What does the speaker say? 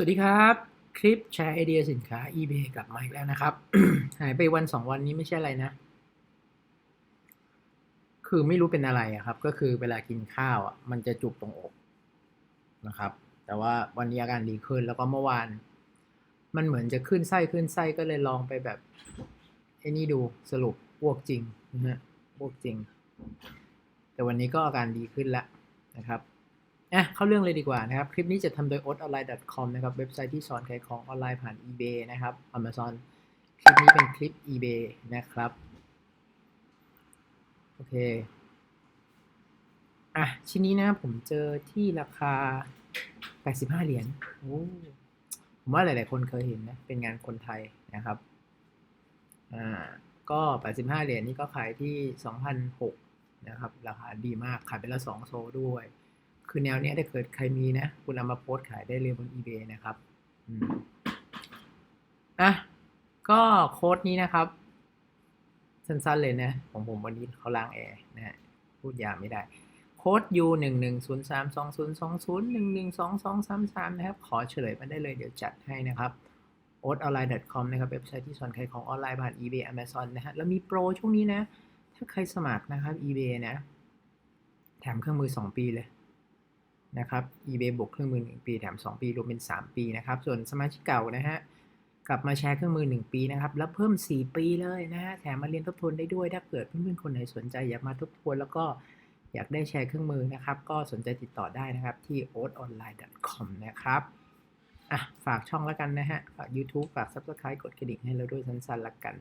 สวัสดีครับ คลิปแชร์ไอเดียสินค้า eBay กลับมาอีกแล้วนะครับ หายไปวันสองวันนี้ไม่ใช่อะไรนะ คือไม่รู้เป็นอะไรครับ ก็คือเวลากินข้าวอะมันจะจุกตรงอกนะครับ แต่ว่าวันนี้อาการดีขึ้นแล้วก็เมื่อวาน มันเหมือนจะขึ้นไส้ขึ้นไส้ก็เลยลองไปแบบไอ้นี่ดูสรุปอ้วกจริงนะฮะอ้วกจริง แต่วันนี้ก็อาการดีขึ้นแล้วนะครับ อะเข้าเรื่องเลยดีกว่านะครับ คลิปนี้จะทำโดย o t o n l i n e c o m นะครับ เว็บไซต์ที่สอนขายของออนไลน์ผ่าน eBay นะครับ Amazon คลิปนี้เป็นคลิป eBay นะครับโอเคอะชิ้นนี้นะผมเจอที่ราคา 85 เหรียญโอ้ผมว่าหลาย ๆ คนเคยเห็นนะ เป็นงานคนไทยนะครับอ่าก็ 85 เหรียญนี่ก็ขายที่ 2,006นะครับ ราคาดีมาก ขายไปล้ว2โซด้วย คือแนวเนี้ยถ้าเกิดใครมีนะ คุณเอามาโพสต์ขายได้เลยบน eBay นะครับอะก็โค้ดนี้นะครับ สั้นๆเลยนะ ของผมวันนี้เขาล้างแอร์นะฮะพูดยาวไม่ได้ โค้ด U 1 1 0 3 2 0 2 0 1 1 2 2 3 3 นะครับ ขอเฉลยมาได้เลยเดี๋ยวจัดให้นะครับ o t o n l i n e c o m นะครับ เว็บไซต์ที่สอนขายของออนไลน์ผ่าน eBay Amazon นะฮะ แล้วมีโปรช่วงนี้นะ ถ้าใครสมัครนะครับ eBay นะ แถมเครื่องมือ 2 ปีเลย นะครับ eBay บวกเครื่องมือ 1 ปีแถม 2 ปีรวมเป็น 3 ปีนะครับ ส่วนสมาชิกเก่านะฮะกลับมาแชร์เครื่องมือ 1 ปีนะครับ แล้วเพิ่ม 4 ปีเลยนะฮะแถมมาเรียนทบทวนได้ด้วย ถ้าเกิดเพื่อนๆคนไหนสนใจอยากมาทบทวนแล้วก็อยากได้แชร์เครื่องมือนะครับ ก็สนใจติดต่อได้นะครับที่ oatonline.com นะครับอะฝากช่องแล้วกันนะฮะฝาก YouTube ฝาก Subscribe กดกระดิ่งให้เราด้วยสั้นๆละกัน